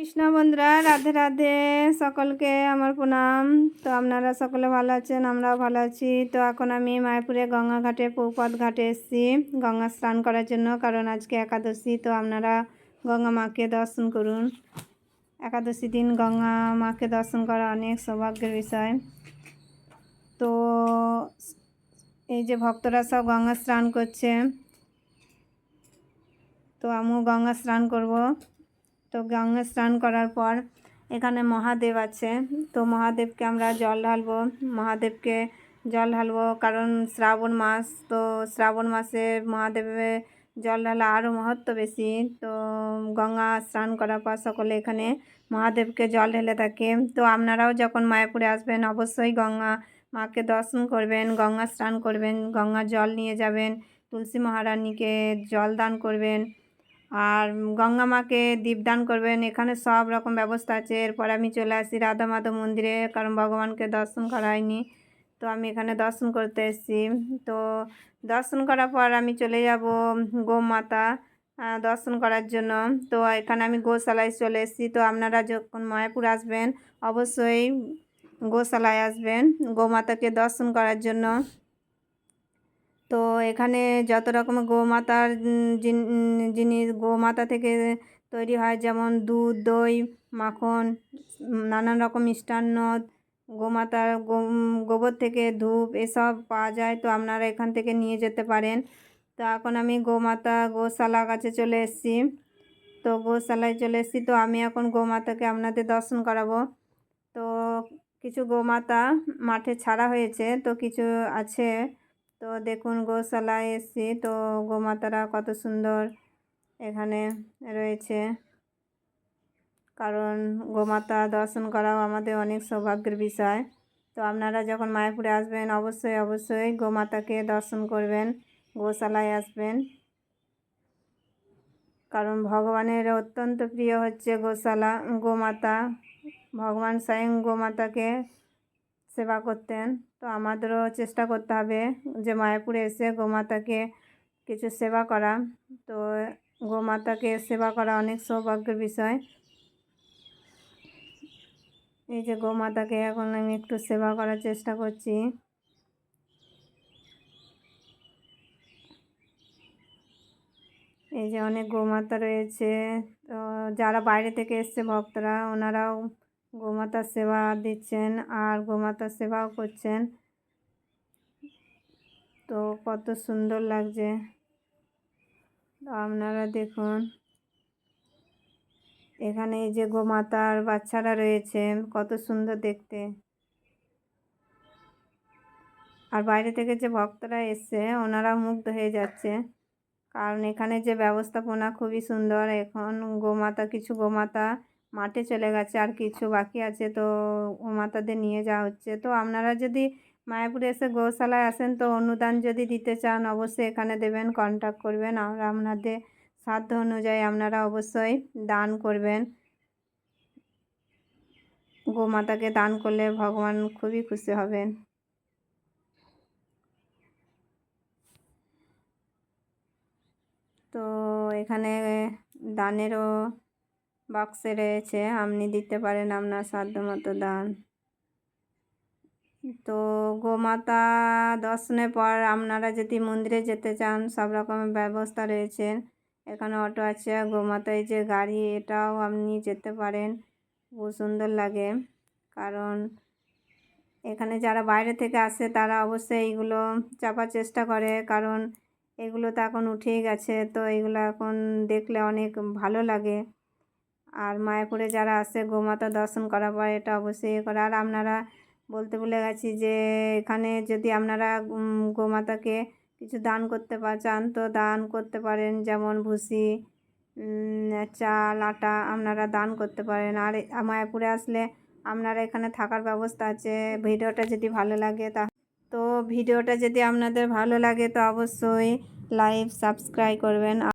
কৃষ্ণ বন্ধুরা, রাধে রাধে সকলকে আমার প্রণাম। তো আপনারা সকলে ভালো আছেন, আমরাও ভালো আছি। তো এখন আমি মায়াপুরে গঙ্গা ঘাটে ঘাটে এসেছি। গঙ্গা স্নান করার জন্য, কারণ আজকে একাদশী, তো আপনারা গঙ্গা মাকে দর্শন করুন। একাদশী দিন গঙ্গা মাকে দর্শন করা অনেক সৌভাগ্যের বিষয়। তো এই যে ভক্তরা সব গঙ্গা স্নান করছে, তো আমিও গঙ্গা স্নান করব। তো গঙ্গা স্নান করার পর এখানে মহাদেব আছে। তো মহাদেবকে আমরা জল ঢালবো। মহাদেবকে জল ঢালবো কারণ শ্রাবণ মাস, তো শ্রাবণ মাসে মহাদেবের জল ঢালা আরও মহত্ব বেশি। তো গঙ্গা স্নান করার পর সকলে এখানে মহাদেবকে জল ঢেলে থাকে। তো আপনারাও যখন মায়াপুরে আসবেন, অবশ্যই গঙ্গা মাকে দর্শন করবেন, গঙ্গা স্নান করবেন, গঙ্গা জল নিয়ে যাবেন, তুলসী মহারানীকে জল দান করবেন। আর গঙ্গা মাকে দীপদান করবেন। এখানে সব রকম ব্যবস্থা আছে। এরপর আমি চলে আসি রাধা মাধব মন্দিরে, কারণ ভগবানকে দর্শন করা হয়নি তো আমি এখানে দর্শন করতে এসেছি। তো দর্শন করার পর আমি চলে যাব গোমাতা দর্শন করার জন্য। তো এখানে আমি গোশালায় চলে এসেছি। তো আপনারা যখন মায়াপুর আসবেন, অবশ্যই গোশালায় আসবেন গোমাতাকে দর্শন করার জন্য। তো এখানে যত রকমের গোমাতার জিনিস গোমাতা থেকে তৈরি হয়, যেমন দুধ, দই, মাখন, নানান রকম মিষ্টান্ন গোমাতার গোবর থেকে ধূপ এসব পাওয়া যায়। তো আপনারা এখান থেকে নিয়ে যেতে পারেন। তো এখন আমি গোমাতা গোশালা কাছে চলে এসেছি। তো গোশালায় চলে এসেছি। তো আমি এখন গোমাতাকে আপনাদের দর্শন করাবো। তো কিছু গোমাতা মাঠে ছাড়া হয়েছে। তো কিছু আছে তো দেখুন গোশালায় এসছি। তো গোমাতারা কত সুন্দর এখানে রয়েছে। কারণ গোমাতা দর্শন করাও আমাদের অনেক সৌভাগ্যের বিষয়। তো আপনারা যখন মায়াপুরে আসবেন, অবশ্যই অবশ্যই গোমাতাকে দর্শন করবেন, গোশালায় আসবেন। কারণ ভগবানের অত্যন্ত প্রিয় হচ্ছে গোশালা, গোমাতা। ভগবান স্বয়ং গোমাতাকে সেবা করতেন। তো আমাদেরও চেষ্টা করতে হবে যে মায়াপুরে এসে গোমাতাকে কিছু সেবা করা। তো গোমাতাকে সেবা করা অনেক সৌভাগ্যের বিষয়। এই যে গোমাতাকে এখন আমি একটু সেবা করার চেষ্টা করছি। এই যে অনেক গোমাতা রয়েছে। তো যারা বাইরে থেকে এসছে ভক্তরা, ওনারাও গোমাতার সেবা দিচ্ছেন আর গোমাতার সেবাও করছেন। তো কত সুন্দর লাগছে। আপনারা দেখুন, এখানে এই যে গোমাতার বাচ্চারা রয়েছে, কত সুন্দর দেখতে। আর বাইরে থেকে যে ভক্তরা এসছে, ওনারা মুগ্ধ হয়ে যাচ্ছে। কারণ এখানে যে ব্যবস্থাপনা খুবই সুন্দর, এখন গোমাতা, কিছু গোমাতা মাঠে চলে গেছে, আর কিছু বাকি আছে তো মাতাদের নিয়ে যাওয়া হচ্ছে। তো আপনারা যদি মায়াপুরে এসে গৌশালায় আসেন তো অনুদান যদি দিতে চান, অবশ্যই এখানে দেবেন কন্ট্যাক্ট করবেন। আমরা আপনাদের সাধ্য অনুযায়ী আপনারা অবশ্যই দান করবেন। গোমাতাকে দান করলে ভগবান খুবই খুশি হবেন। তো এখানে দানেরও বক্সে রয়েছে, আপনি দিতে পারেন আপনার সাধ্য মতো দান তো গোমাতা দর্শনের পর আপনারা যদি মন্দিরে যেতে চান, সব রকমের ব্যবস্থা রয়েছে। এখানে অটো আছে গোমাতায় যে গাড়ি, এটাও আপনি যেতে পারেন। খুব সুন্দর লাগে। কারণ এখানে যারা বাইরে থেকে আসে, তারা অবশ্যই এইগুলো চাপার চেষ্টা করে। কারণ এগুলো তো এখন উঠেই গেছে, তো এগুলো এখন দেখলে অনেক ভালো লাগে। আর মায়াপুরে যারা আসে গোমাতা দর্শন করার পর এটা অবশ্যই করে। আর আপনারা বলতে ভুলে গেছি যে, এখানে যদি আপনারা গোমাতাকে কিছু দান করতে চান, তো দান করতে পারেন। যেমন ভুসি চাল আটা আপনারা দান করতে পারেন। আর মায়াপুরে আসলে আপনারা এখানে থাকার ব্যবস্থা আছে। ভিডিওটা যদি ভালো লাগে তা, তো ভিডিওটা যদি আপনাদের ভালো লাগে, তো অবশ্যই লাইভ সাবস্ক্রাইব করবেন।